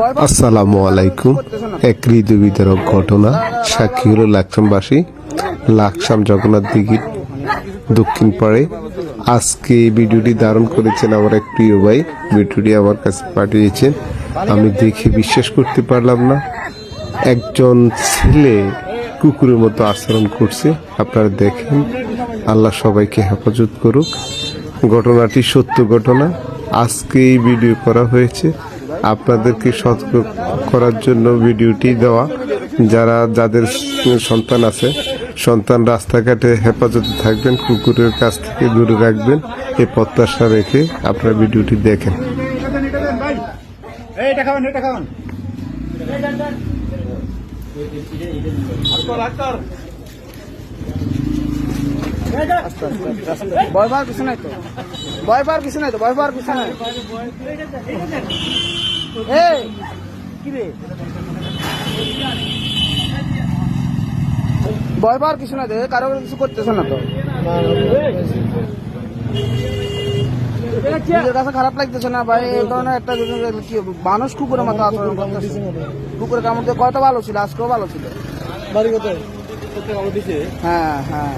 আসসালামু আলাইকুম। এক হৃদয় বিতরক ঘটনা। সাক্ষী হলো লাকসামবাসী। লাকসাম জগন্নাথ দিঘির দক্ষিণ পাড়ে। আজকে এই ভিডিওটি ধারণ করেছেন আমার এক প্রিয় ভাই। ভিডিওটি আমার কাছে পাঠিয়েছেন। আমি দেখে বিশ্বাস করতে পারলাম না। একজন ছেলে কুকুরের মতো আচরণ করছে। আপনারা দেখেন। আল্লাহ সবাইকে হেফাজত করুক। ঘটনাটি সত্য ঘটনা। আজকে এই ভিডিও করা হয়েছে। আপনাদেরকে সতর্ক করার জন্য ভিডিওটি দেওয়া। যারা যাদের সন্তান আছে সন্তান রাস্তাঘাটে হেফাজতে থাকবেন কুকুরের কাছ থেকে দূরে রাখবেন এই প্রত্যাশা রেখে আপনারা ভিডিওটি দেখেন। পাওয়ার কিছু নাই তো। ভয় পাওয়ার কিছু নাই তো ভয় পাওয়ার কিছু নাই। ভয় পাওয়ার কিছু নাই তো কারও কিছু করতেছে না তো। নিজের কাছে খারাপ লাগতেছে না ভাই এই ধরনের একটা কি মানুষ কুকুরের মতো আচরণ করতেছে। কুকুরের কামড় দিয়ে কয়টা ভালো ছিল আজকেও ভালো ছিল। বাড়ি কোথায়? হ্যাঁ হ্যাঁ।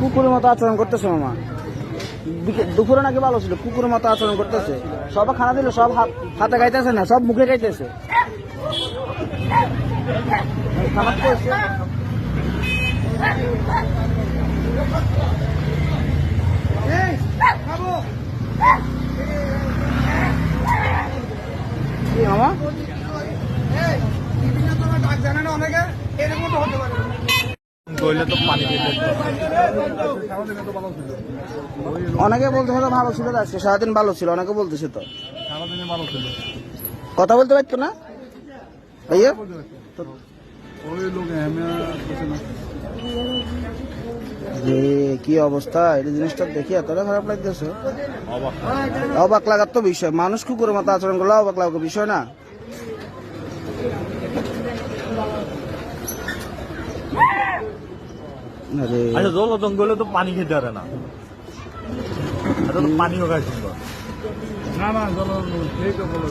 কুকুরের মতো আচরণ করতেছে মামা। দুপুরে নাকি ভালো ছিল, কুকুরের মতো আচরণ করতেছে। সব খানা দিলে, সব হাত- খাইতেছে না, সব মুখে খাইতেছে করেছে। কি মামা গইলে তো পানি অনেকে বলতেছে তো ভালো ছিল আজকে সারাদিন ভালো ছিল অনেকে বলতেছে তো। সারাদিনে ভালো ছিল। কথা বলতে পারতো না? ভাইয়া? ওই লোক এমএ কিছু না। যে কি অবস্থা এই জিনিসটা দেখি এতটা খারাপ লাগতেছে। অবাক। অবাক লাগার তো বিষয়। মানুষ কুকুরের মতো আচরণ করলে অবাক লাগার বিষয় না। আচ্ছা জল জঙ্গলে তো পানি খেতে পারে না। এটা তো পানিও খায় সুন্দর। না না জল বলো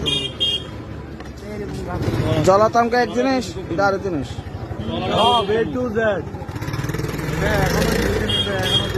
জলাতঙ্ক এক জিনিস এটা আরেক জিনিস। হ্যাঁ বেড টু জেড। এখনও